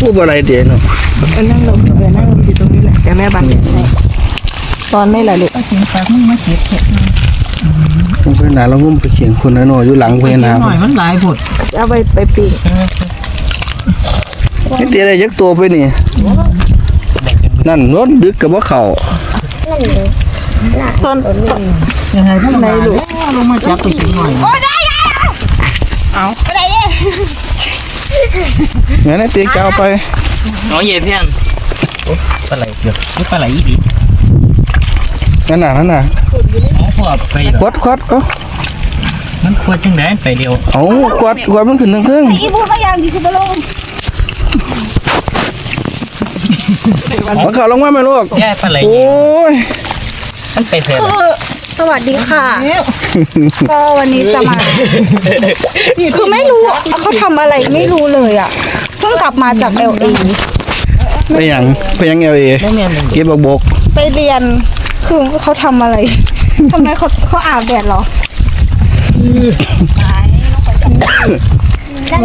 พูดอะไรเดี๋ยวเนาะเออนั่งลงเออนั่งลงอยู่ตรงนี้แหละเดี๋ยวแม่บังให้ตอนไม่ละลูกก็ถึงฝากมึงมาเก็บเห็ดหน่อยผมไปหนาแล้วงุ่มไปเขียงคนน้อยๆอยู่หลังพญานาคหน่อยมันหลายผดเอาไปไปปีกนี่เดี๋ยวอะไรยักตัวไปนี่ นั่นรถดึกกับว่าเข่าต้นยังไงพวกนายลูกลงมาจับไปกินหน่อย งั้นไอ้ตีกาวไปน้องเย็นเพื่อนปลาไหลเกือบนี่ปลาไหลอีดีนั่นน่ะนั่นน่ะเอาขวบไปควัดควัดเอ้ามันควรจังไดไปเร็วเอาควัดควัดมันขึ้นทางเทิงอีพูดก็ยังดีคือบอลงมันเข่าลงมาไหมลูกแย่ปลาไหลโอ้ยมันไปเถอะ สวัสดีค่ะ ก็วันนี้จะมา คือไม่รู้เขาทำอะไรไม่รู้เลยอะ เพิ่งกลับมาจากเอลเอไปหยังไปหยังเอเอไม่แม่นเลยเก็บบกบกไปเรียน คือเขาทำอะไรทำไมเขาเขาอาบแดดเหรอ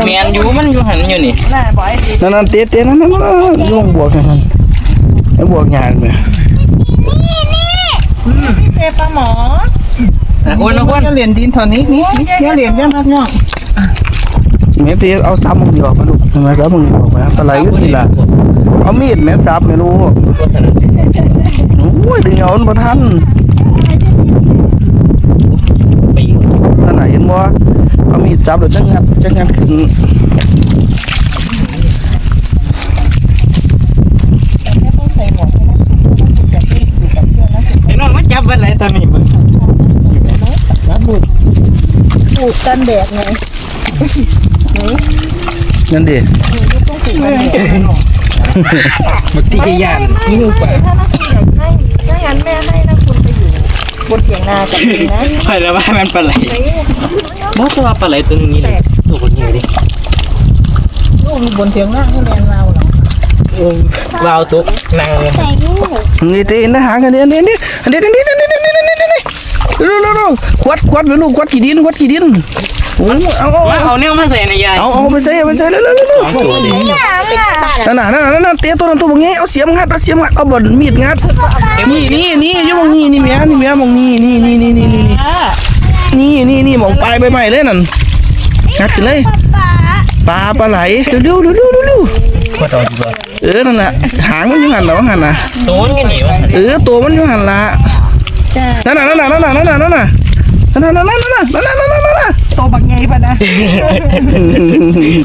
แมนอยู่มันอยู่หันอยู่นี่น่าบอกไอ้ดีนั่นนั่นเตะเตะนั่นนั่นนั่นนั่นลงบวกนั่นนั่นไอ้บวกหยาดเนี่ย เจ๊ปลาหมอนะคนนะคนจะเหรียญดินถอนนี้นี่นี่เหรียญจะมักเนาะแม่เตะเอาซ้ำมึงดีออกมาลูกทำไมซ้ำมึงดีออกมาปลาไหลอยู่นี่ล่ะเอามีดแม่ซับแม่ลูกโอ้ยดึงเอามันบ่ทันไปอยู่นั่นน่ะเห็นบ่เอามีดซับแล้วจังงัดจังงัดขึ้น ตอนนี้มึงแล้บุดบุดกันแดดไงนั่นดิมักที่จะยานนี่ลูกป่ถ้านักเรียนให้ถ้างั้นแม่ให้นักคุณไปอยู่บนเถียงนาจะไบนะไปแล้วว่ามันปลาไหลบอกว่าปลาไหลตัวนี้เลยตัวคนนี้ดิลูกบนเถียงนาให้แมนเราเหรอเราตุกนางนี่ตีนนะหางอันนี้อันนี้อันนี้อันนี้อันนี้ นี่ลูลูลูควัดควัดไปลูกควัดกี่ดินควัดกี่ดินโอ้เอาเอามาเอาเนี่ยมาใส่ในยายเอาเอาไปใส่ไปใส่เร็วเร็วเร็วเร็วสองตัวดินั่นน่ะนั่นน่ะนั่นน่ะเตะตัวนั้นตัวบางงี้เอาเสียมงัดเอาเสียมงัดเอาบดมีดงัดนี่นี่นี่อยู่มองนี่นี่เมียนี่เมียมองนี่นี่นี่นี่นี่นี่นี่นี่นี่มองปลายใบไม้เลยนั่นงัดกันเลยปลาปลาไหลเร็วเร็วเร็วเร็วเร็วก็ต่อดีกว่าเออนั่นน่ะหางมันอยู่หันเหรอหันน่ะตัวมันก็หนีวะเออตัวมันอยู่หันละ นั่นน่ะนั่นน่ะนั่นน่ะนั่นน่ะนั่นน่ะนั่นน่ะนั่นน่ะนั่นน่ะนั่นน่ะนั่นน่ะโตบักไงปะนะ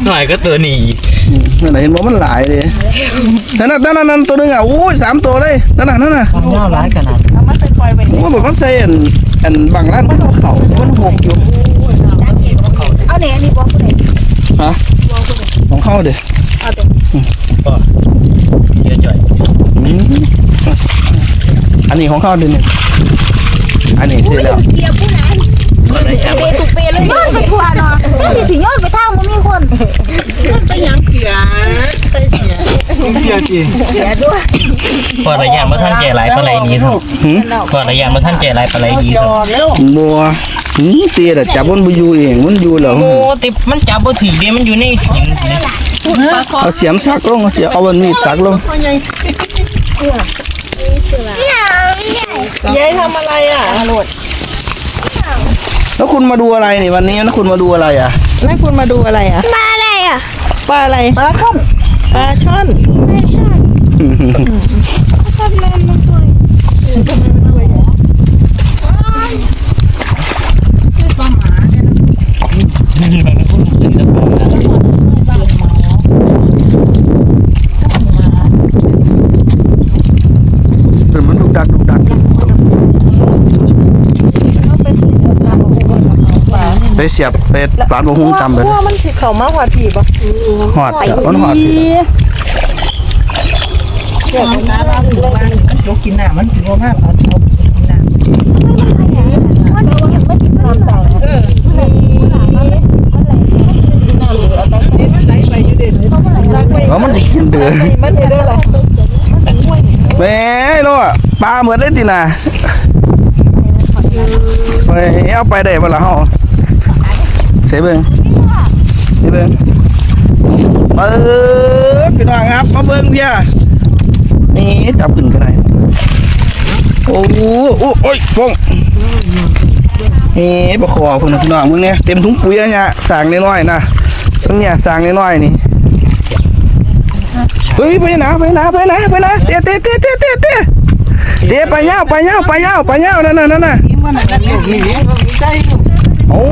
หน่อยก็ตัวนีนั่นน่ะเห็นว่ามันหลายเลยนั่นน่ะนั่นน่ะนั่นตัวนึงอะโอ้ยสามตัวเลยนั่นน่ะนั่นน่ะความยาวหลายขนาดเอามาไปปล่อยไปโอ้ยบอกมันใส่อันอันบางร้านมันเอาเขามันหกอยู่เอาไหนอันนี้บอกกูเลยฮะของเข้าเด้อก็เชื่อจ่อยอันนี้ของเข้าเด้อเนี่ย อันนี้เสร็จแล้วเกียร์ผู้นั้นก็ได้จับเปตุกเปเลยย้อนไปทัวร์เนาะนี่สิย้อนไปทางมันมีคนไปยังเสียเสียจริงพอระยะมาท่านแก่หลายปลาไหลนี้ครับหืมพอระยะมาท่านแก่หลายปลาไหลนี้ครับบัวเตี้ยแต่จับมันบ่อยู่เองมันอยู่แล้วโอ้ติมันจับบ่ถือเดียมันอยู่ในหินนี่เอาเสียมซักลงเอาเสียเอามันมีดซักลงยายทำอะไรอะโหลดแล้วคุณมาดูอะไรนี่วันนี้แล้วคุณมาดูอะไรอะแม่คุณมาดูอะไรอะมาอะไรอะปลาอะไรปลาช่อนปลาช่อนไม่ใช่ทำไมมันสวย เป็นมันดุกดักดุกดัก ไปเสียบไปฝานบงหุงตำไปพวกมันสิเขามาหัวผีปะหอดอะมันหอดอยู่เดี๋ยวนะเราถือว่ามันยกกินหน้ามันถือว่าภาพเอาเอากินหน้ามันไหลไปอยู่เด่นแล้วมันจะกินเดือมันเห็นได้หรอแหม่โน่ะปลาเหมือนเล่นดินะไปเอาไปได้ปะล่ะเฮา เสียเบิ่งเสียเบิ่งเออพี่น้องครับมาเบิ่งเพียนี่จับขึ้นก็ได้โอ้โหโอ้โอ้ยฟงนี่ประคอพุ่นนะพี่น้องมึงเนี่ยเต็มถุงปุ๋ยแล้วเนี่ยสร้างน้อยๆนะมึงเนี่ยสร้างน้อยๆนี่เฮ้ยไปนะไปนะไปนะไปนะเตะเตะเตะเตะเตะเตะเตะไปเงาไปเงาไปเงาไปเงานั่นน่ะนั่นน่ะโอ้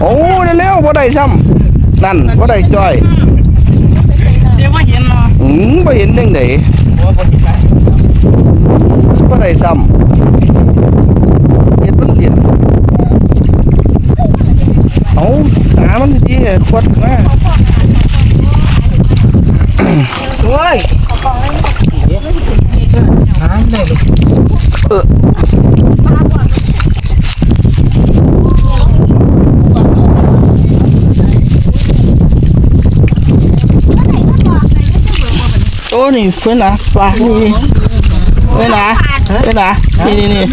โอ้เร็วๆบ่ได้ซ้ำนั่นบ่ได้จ้อยเดี๋ยวว่าเห็นเนาะอืมบ่เห็นจังได๋บ่ได้ซ้ำเฮ็ดมันเรียนเอาหามันดีๆขวดมาโอ้ยหาได้เลยเออ นี่เพิ่อนนะปลานี่เพิ่อนนะเพิ่อนนะนี่นี่นี่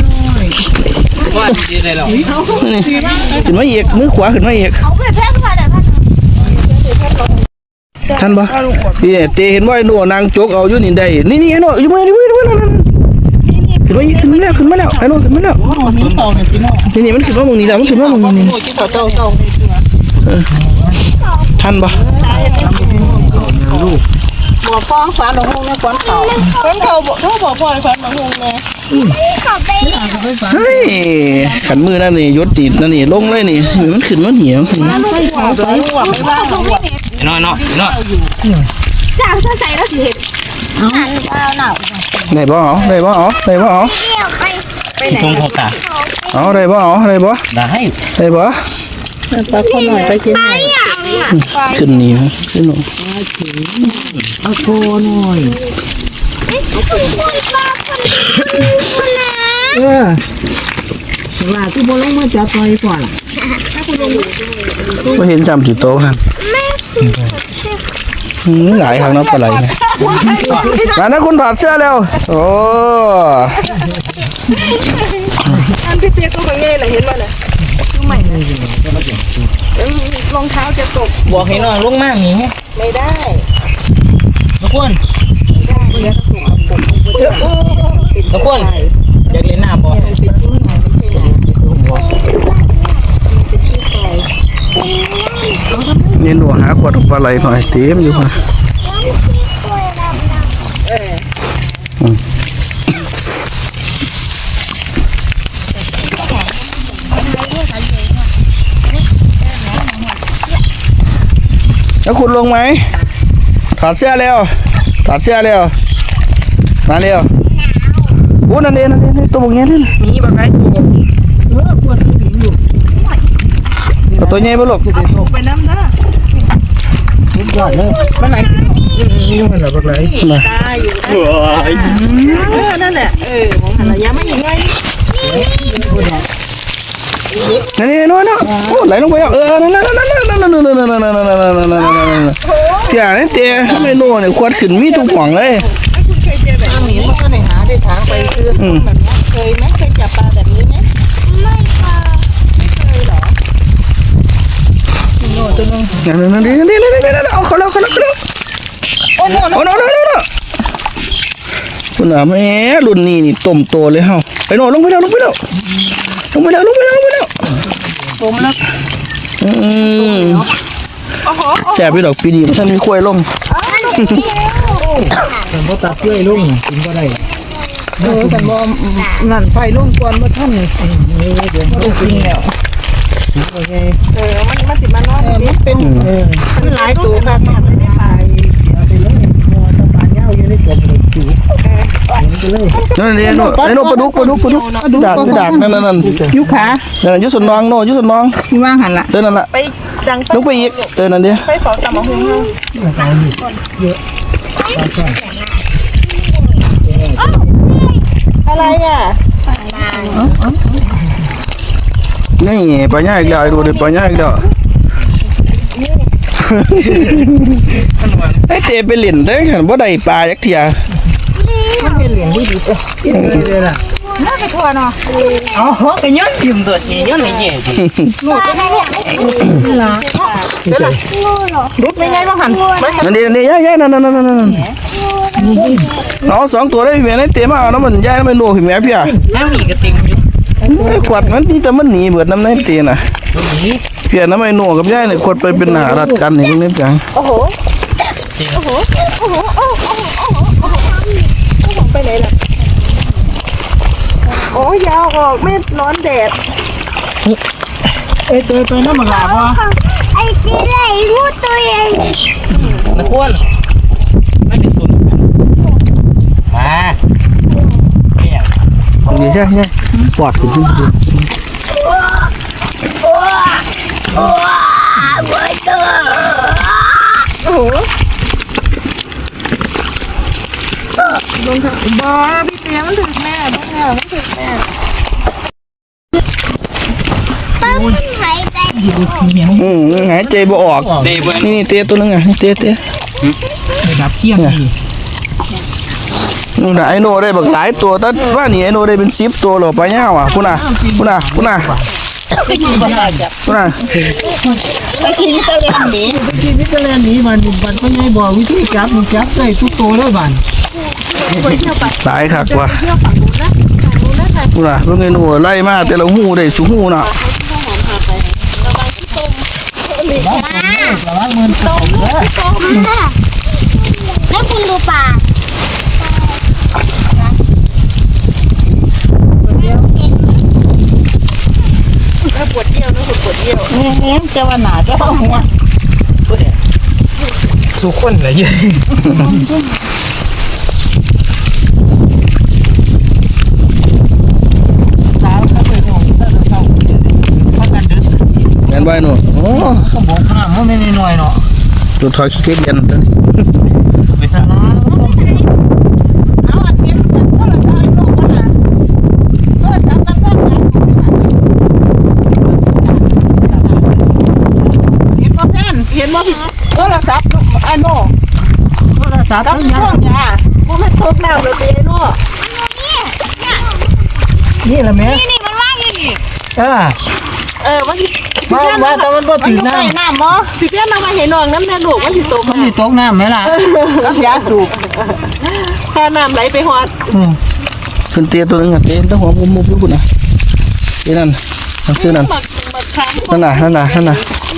ว่าดีได้แล้วนี่ขึ้นมาเอีกมือขวาขึ้นมาเอาไปแพ้ก็ได้พันท่านบ่พี่เตเห็นว่าหนูนางจกเอาอยู่นี่ได้นี่นี่ไอ้หนูอยู่มืออยู่มืออยู่มือนั่นขึ้นมาขึ้นมาแล้วขึ้นมาแล้วไอ้หนูขึ้นมาแล้วนี่นี่มันขึ้นมาตรงนี้แล้วมันขึ้นมาตรงนี้นี่โอ้ยกินเต่าเต่าเต่าท่านบ่ บอกฟ้องฟ้าหลวงหงเนี่ยฟ้อนเต่าฟ้อนเต่าบอกเขาบอกพ่อให้ฟ้าหลวงหงเนี่ยเฮ้ยขันมือนั่นนี่ยศติดนั่นนี่ลงเลยนี่มันขึ้นมาเหนียวขึ้นมาไม่ขอไปหัวไม่ว่าหัวน้อยเนาะน้อยจากเสื้อใส่แล้วสิเห็นหันเปล่าหนาวได้บ่เอได้บ่เอได้บ่เอาเที่ยวไปตรงหัวตาเอได้บ่เอได้บ่ได้ได้บ่ปลาคนหน่อยไปกินหน่อย ขึ้นนี่นะขึ้นหนูเอาโคหน่อยเออว่าที่บนลงมาจับไปก่อนบ่เห็นจำจุดโตครับอืมหลายครั้งเนาะปลาไหลเนี่ยมานะคุณถอดเสื้อแล้ว โอ้อันพี่เปียกก็มาเงี้ยเลยเห็นว่าน่ะคือใหม่เลย รองเท้าจะตกบอกให้น้องลงมากนี่ไม่ได้ทุกคนทุกคนอยากเล่นน้ำบ่นี่หนูหาขวดปลาไหลหน่อยเต็มอยู่ค่ะอืม แล้วคุณลงไหมถอดเสื้อเร็วถอดเสื้อเร็วมาเร็วอู้นั่นเองนั่นเองตัวบางอย่างนี่นะมีบักไก่ตัวเออควรสิอยู่เอาตัวใหญ่บ่ลูกไปน้ำนะยอดเลยมันไหนนี่มันแบบไรมาตายอยู่เออนั่นแหละเออมองหันระยะไม่ยังไง นั่นนี่นู่นนู่นโอ้ไหลลงไปแล้วเออนั่นนั่นนั่นนั่นนั่นนั่นนั่นนั่นนั่นนั่นนั่นนั่นนั่นนั่นเจ้าเนี่ยเจ้าไม่นู่นเนี่ยควดขึ้นมีทุกหม่องเลยทางนี้มันก็ไหนหาได้ทางไปคืออืมเคยไหมเคยจับปลาแบบนี้ไหมนั่นนั่นนี่นี่นี่นี่เอาเขาแล้วเขาแล้วเขาแล้วโอ้โหโอ้โหโอ้โหโอ้โหคุณอาแม่รุ่นนี้นี่ต้มโตเลยเฮาไปโน่ลงไปแล้วลงไปแล้ว ลงไปแล้วลงไปแล้วลงไปแล้วผมแล้วอืมแซ่บพี่ดอกปีดีมันท่านมีควยลงแต่พอตัดเพื่อลุงกินก็ได้เออแต่ว่านั่นไฟลุ่งกวนมาท่านนี่เออเดี๋ยวมันจริงแล้วเออมันมันสิมานอนมันเป็นเออมันหลายตัวค่ะไม่ได้ไปไปเลยพอตะปานยาวอยู่ในกลมเลยจูไปเลยนั่นนี่โน่ไอ้โน่ปลาดุกปลาดุกปลาดุกดากดากนั่นนั่นนั่นยุขานั่นยุสนองโน่ยุสนองที่ว่างหันละเดินนั่นละไปจังลงไปอีกเดินนั่นเดียวไปขอตำมะฮุงอะไรอะนี่ปลาย่าอีกแล้วดูดิปลาย่าอีกแล้ว ไอ้เตะไปเล่นเด้อฉันบ่ได้ปลาจักเที่ยมันเป็นเหรียญที่ดีกินเลยเลยล่ะน่าไปทัวเนาะอ๋อก็ย้อนยืมตัวนี้ย้อนไม่แย่ดิรุดไม่ไงบ้างหันนั่นดีนั่นดีย่ายย่ายนั่นนั่นนั่นนั่นเอาสองตัวได้พี่แม่ได้เตะมาเอาน้ำมันย่ายน้ำมันโน่พี่แม่พี่อะน้ำมีกระติงอยู่ไอ้ขวดมันนี่แต่มันหนีเบิดน้ำในเตะน่ะตรงนี้ เกี่ยน้ำไอ้หนวกับย่าเนี่ยขวดไปเป็นหนารัดกันอย่างนี้จังโอ้โห โอ้โห โอ้โห โอ้โห โอ้โหโไปไหนล่ะ โอ้ยาวออกไม่ร้อนแดดไอ้ตัวตัวนั้นมันหลาบวะไอ้ตีไรรู้ตัวเองนักอ้วนไม่เป็นสุนมาเนี่ยนี่ใช่ใช่ปอดคุณ ขึ้นขึ้นบ้าพี่เตี้ยมันถึงแม่บ้างอะมันถึงแม่อืมหายใจบ่ออกเดย์เบิร์นนี่นี่เตะตัวนึงอะนี่เตะเตะดับเสียงดีนู่นน่ะไอ้โน่ได้บักหลายตัวแต่ว่านี่ไอ้โน่ได้เป็นสิบตัวหรอปลาเน่าวอะพุ่นน่ะพุ่นน่ะพุ่นน่ะ ได้กินบ้าจ้ะพุ่นน่ะไปกินตะเลนหนีที่วิทยาลัยนี้มันบันก็ไงบอกวิธีจับมันจับใส่ทุกตัวเลยบันหลายคักว่ะพุ่นน่ะเพิ่งไอ้โน่ไล่มาแต่ละหูได้สุหูน่ะระวังมือตกเลยแล้วคุณดูป่า เงี้ยจะว่าหนาจะว่าหัวทุกคนเลยเยอะสาวเขาไปหงเต้นเศร้าเขากันดึกเงินไว้โน่โอ้เขาบอกข้างเขาไม่น้อยเนาะตัวถอยขี้เกียจเย็น ไปซะ เอาอันนี้มันก็ละชายลูกมันอะเออจับจับจับจับเห็นบ่แฟนเห็นบ่โทรศัพท์ไอ้โน่ โทรศัพท์กับทั้งช่ยัวงงยาบ่แม่นตกน้ำเลยเด้โน่นี่แหละแม่นี่มันว่างอยู่นี่เออเออว่าสิมามาแต่มันบ่มันถึองยู่น้ใกล้น้ำบ่สิเพี้ยนเอามาให้น้องน้ำแน่ลูกมันสิตกำมันมีตกน้ำไหมล่ะกับยาสูบถ้าน้ำไหลไปฮอดอืมขึ้นเตะตัวนึงอะเตะต้องหัวมุมมุมอยู่พุ่นน่ะเตะนั่นมันชื่อนั่นบักบักค้างนั่นน่ะนั่นน่ะนั่นน่ะ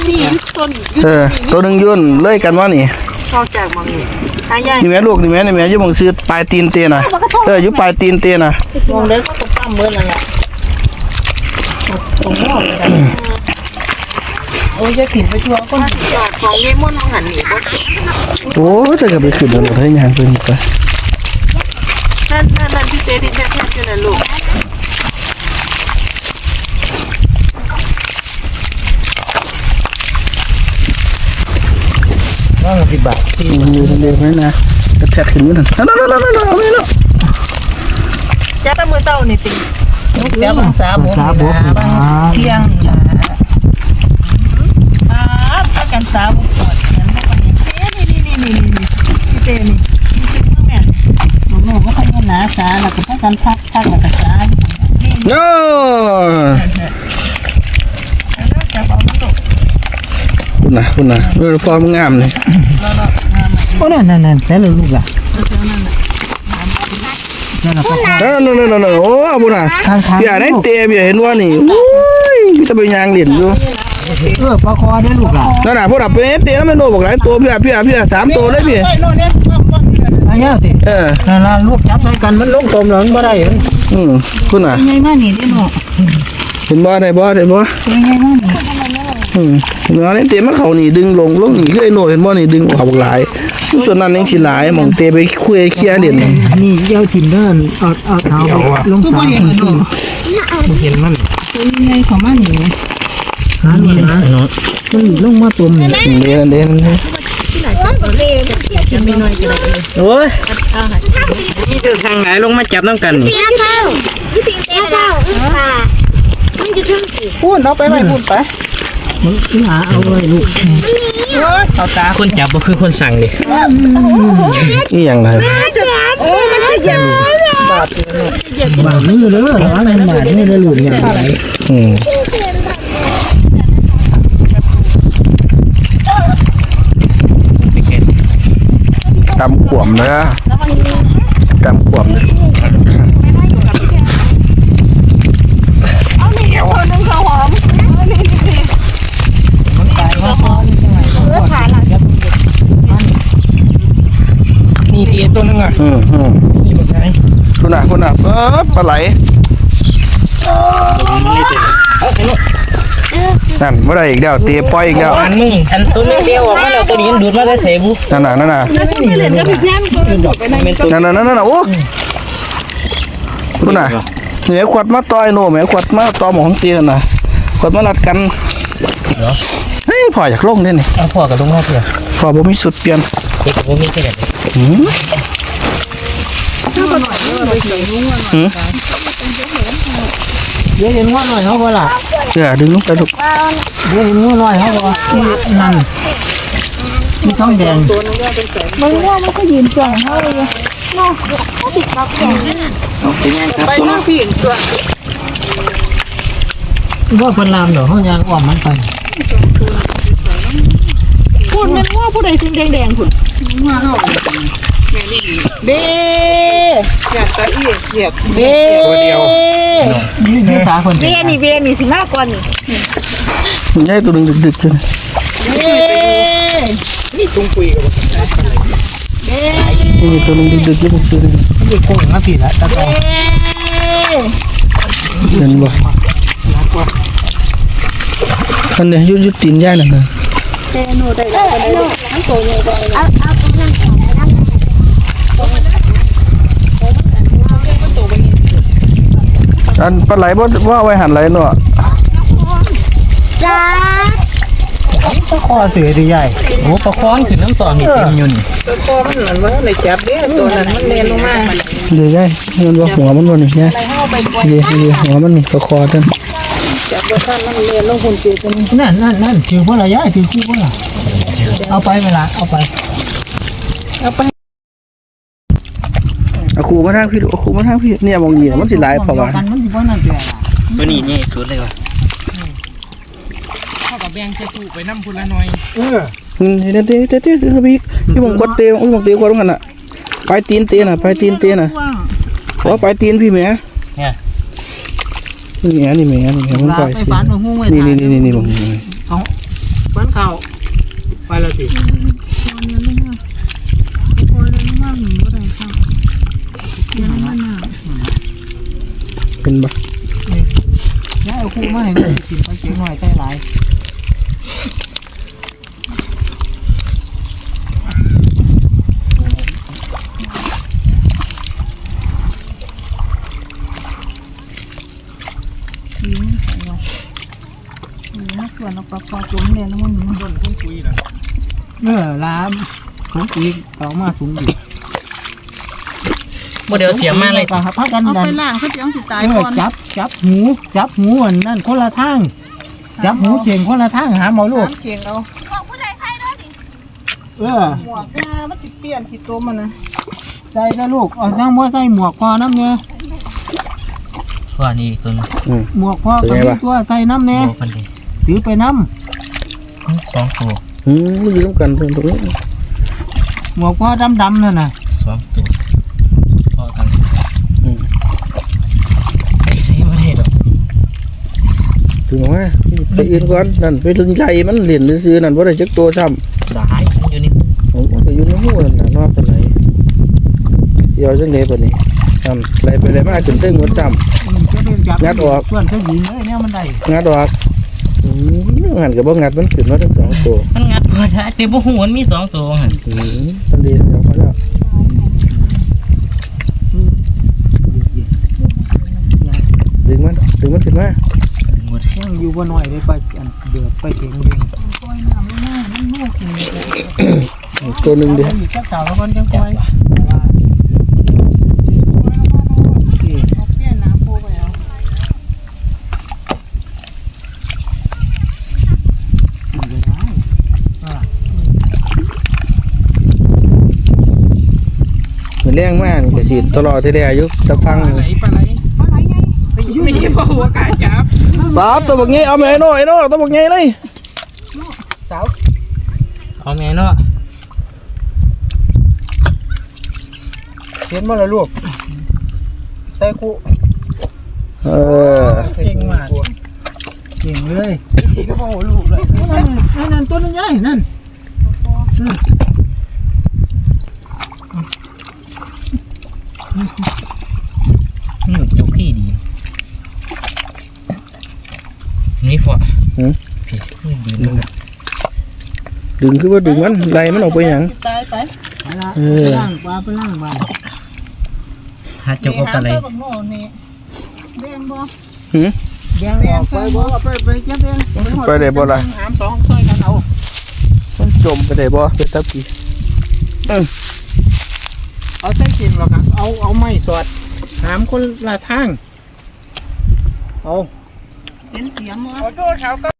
นี่ต้นเออตัวหนึงยุ่นเลยกันว่านี่ ออกจากมังนี่หายายนี่แม่ลูกนี่แม่นี่แม่อยู่หมองซื้อปลายตีนเตะน่ะเอออยู่ปลายตีนเตะน่ะมองเด้อก็ตกปั้มเบิ่นั่นแหละโอ้ยจะกินไปทั่วคนจอดของเยมอนน้องหันหนี่บ่โอ้จะกลับไปขึ้นแล้วให้ยางเพิ่นไปนั่นนั่นนั่นพี่เต้ที่แท้ๆอยู่นั่นลูก ว่าสิบบาทมันอยู่เร็วๆนั่นนะกระแทกขึ้นอยู่นั่นนั่นนั่นนั่นนั่นนั่นเอาไปแล้วจ้าตะมือเต้านี่ติเดี๋ยวบางสาบสาบกนะเที่ยงอ่าถ้ากันสาบก่อนนั้นบ่กันนี่นี่นี่นี่นี่พี่เต้นี่แม่หนูหนูบ่ค่อยหนาสาแล้วก็พากันพักพักแล้วก็สาโอ้ คุณน่ะคุณน่ะเออฟอร์มงามเลยโอ้นั่นนั่นนั่นแต่ลูกล่ะนั่นนั่นนั่นนั่นโอ้คุณน่ะข้างๆพี่อ่านให้เตะพี่เห็นว่านี่โอ้ยพี่จะไปยางเหรียญอยู่เออปลาคอได้ลูกล่ะนั่นน่ะพวกเราไปเตะแล้วไม่โดนบอกหลายตัวพี่อะพี่อะพี่อะสามตัวเลยพี่อายาติเออนั่นล่ะลูกจับใส่กันมันลงตมหลังบ่ได้เอ้ยอืมคุณน่ะใหญ่มากนี่ดิเนาะเห็นบ่ได้บ่ได้บ่ใหญ่มา กนี่อืมเนื้อนี่เตะมาเขานี่ดึงลงลงนี่คือไอ้โน่เห็นบ่นี่ดึงออกหลาย ส่วนนั้นยังสิหลายหมองเตะไปคุยเคลียร์เหรียญนี่นี่เยี่ยวถิ่นเดินเอาเอาเอาลงสามคนขึ้นเห็นมันเป็นไงของมันนี่หานี่นะมันลงมาตมนี่เด่นเด่นเด่นจะมีน้อยกันโอ้ยนี่เดินทางไหนลงมาจับน้ำกันนี่เตี้ยเท่าเตี้ยเท่าป่ามันจะถึงสิพูดเอาไปไว้พูดไป มันหาเอาไว้ลูกเอาตาคนจับก็คือคนสั่งดินี่อย่างไรโอ้มันจะยาวบาดมือเลยหาอะไรบาดมือเลยหลุดอย่างไรอืมตำขวมเลยอะตำขวมเลย มี เตีตัวนึงอะอืมอืมนี่แบบไหนคุณน่ะคุณน่ะเออปลาไหลนั่นเมื่อไรอีกแล้วเตะปล่อยอีกแล้วอันมึงอันตัวนึงเดียวออกมาแล้วตัวนี้ดูดมาได้เสบุนั่นน่ะนั่นน่ะนั่นน่ะนั่นน่ะโอ้คุณน่ะเหนี่ยขวดมาต่อยโน่แม่ขวดมาต่อหมอของตีนั่นน่ะขวดมาลัดกันเฮ้ยพ่ออยากลงเนี่เอาพ่อกับลุงมาเถอะพ่อบ่มีสุดเปลี่ยน ด็กกับผมมีแค่ไหนหืมหืมเดี๋ยวเห็นว่าหน่อยเขาก็ล่ะเดี๋ยวดึงลงไปลูกเดี๋ยวเห็นว่าหน่อยเขาก็นั่นมีท้องแดงมันว่ามันก็ยืนจ้องเขาเลยเนาะเขาติดกับแขนไปนั่งพี่ตัวว่าเป็นลามเดี๋ยวเขายางอ้อมมันไปพูดมันว่าผู้ใดถึงแดงๆคุณ ว่าเฮาเด้อยากตะอี้เหยียบเด้ตัวเดียวนี่ภาษาคนเวียนี่เวียนี่สิมากกว่านี่ใหญ่ตัวหนึงดึกๆจังเด้นี่ตุ้งปุยกับนี่ตัวหนึงดึกๆอยู่บ่ตัวหนึงนี่โค้งมาผิดละตะกอเห็นบ่อันนี้อยู่อยู่ตีนย่ายนั่นน่ะ เอ้ยหนูทั้งตัวเลยเอาเอาตรงนั้นก่อนนะอันปลาไหลบ่บ่าไว้หันไหลเนาะจ้าตะคอเสือดีใหญ่โอ้ประคอนขึ้นน้ำต่อมีเต็มยุ่นตัวคอมันเหมือนว่าในจับเด้ตัวนั้นมันเมนลงมาเดี๋ยวย่ายมันว่าหัวมันบ่นี่ย่ายเดี๋ยวเดี๋ยวหัวมันนี่ก็คอท่าน จับตัวท่านมันเมนลงหุ่นตีตัวนี้นั่นนั่นนั่นถือว่าอะไรย่ายถือคู่ว่าล่ะเอาไปเวลาเอาไป เอาไปเอาครูมาทางพี่ลูกเอาครูมาทางพี่เนี่ยมองยีน่ะมันสิหลายเพราะว่ากันมันสิบ่นั่นแหละตัวนี้เนี่ยสุดเลยว่ะเอออืมเดี๋ยวเดี๋ยวเดี๋ยวเดี๋ยวเดี๋ยวพี่พี่มองกดเตะพี่มองเตะกดตรงนั้นน่ะปลายตีนเตะน่ะปลายตีนเตะน่ะว่างขอปลายตีนพี่แหม่เนี่ย นี่แหม่นี่แหม่นี่แหม่มันลาปล่อยไปสิฝันมาหุ้งไว้นี่ถ่ายนี่นี่นี่มองฝันเข่าไปแล้วสิเป็นบ่ย่ายเอาคู่มาให้มันกินไปเจียงหน่อยใจหลาย ส่ วนเราปลาคอจุ่มเนี่ยแล้วมันมันเออลามถุงปีกเอามาถุงดิโมเดลเสียมากเลยก็พักกันเอาดัไปนล่างเขาจะเอาสิตายเออก่อนจับจับหูจับหูอันนั่นคนละทางจับหูเสียงคนละทางหาหมอลูกน้ำเคียงเอาเออหมวกหน้ามันติดเปลี่ยนติดตัวมันนะใส่ก็ลูกเอาสร้างมัวใส่หมวกคอน้ำเนี่ยว่านี่ตัวนึงหมวกคอกับมีตัวใส่น้ำเนี่ยโอ้พันดีถือไปน้ สองตัวอืมอยู่ร่วมกันเพิ่นตรงนี้ำหมวกคอดำๆนั่นน่ะสองตัวพอกันไอ้ซีไม่ได้หรอกถึงว่าไปอื่นก่อนนั่นไปถึงใหญ่มันเหรียญซื้อนั่นบ่ได้จักตัวซ้ำด่ายมันอยู่นี่โอ้มันก็อยู่ในหูนั่นน่ะนอกปานไหนเดี๋ยวจังได๋บัดนี้นั่นไหลไปไหลมาขึ้นเทิงหมดซ้ำมันจะเป็นจับงัดออกส่วนเจ้าหญิงเลยเนี่ยมันได้งัดออก อืมหันก็บ่งัดมันขึ้นมาทั้งสองตัวมันงัดก็ได้แต่บ่หูมันมีสองตัวหันอืมมันดีแล้วพอแล้วดึงมันดึงมันขึ้นมาหมดยังอยู่บ่หน่อยเลยไปอันเดือดไปเก่งเรียนตัวหนึงดิอีกสักสาวแล้วกันจังคจัอบย ว่ะ เอาเปลี่ยนน้ำปูไปเอา นแรงมากนี่ก็สิตลอดที่ได้อายุตะฟังปลาไหลปลาไหลปลาไหลไงม่ใช่พ่อหัวกาจับปาตัวบักใหญ่เอาแม่ไอ้น้อยไอ้น้อตัวบักใหญ่เลยสาวเอาแม่เนาะเห็นบ่ล่ะลูกใส่คุเออเก่งมากเก่งเลยโอ้ลูกเลยนั่นนั่นต้นใหญ่นั่น อืมจุกขี้ดี นี่พอพี่นี่ดีมันนะดึงคือว่าดึงมันไล่มันออกไปหยัง ตายไปเออ ล่างปลาไปล่างบ้านหาจุกเอาปลาไหลนี่หบักโง่นี่แดงบ่แบงออกไปบ่ไปไปเก็บเองไปได้บ่ล่ะ หามสองซอยกันเอามันจมไปได้บ่ไปตับกี่ เอาใส่กินหรอกครับเอาเอาไม้สอดถามคนละทางเอา เป็นเสียงบ่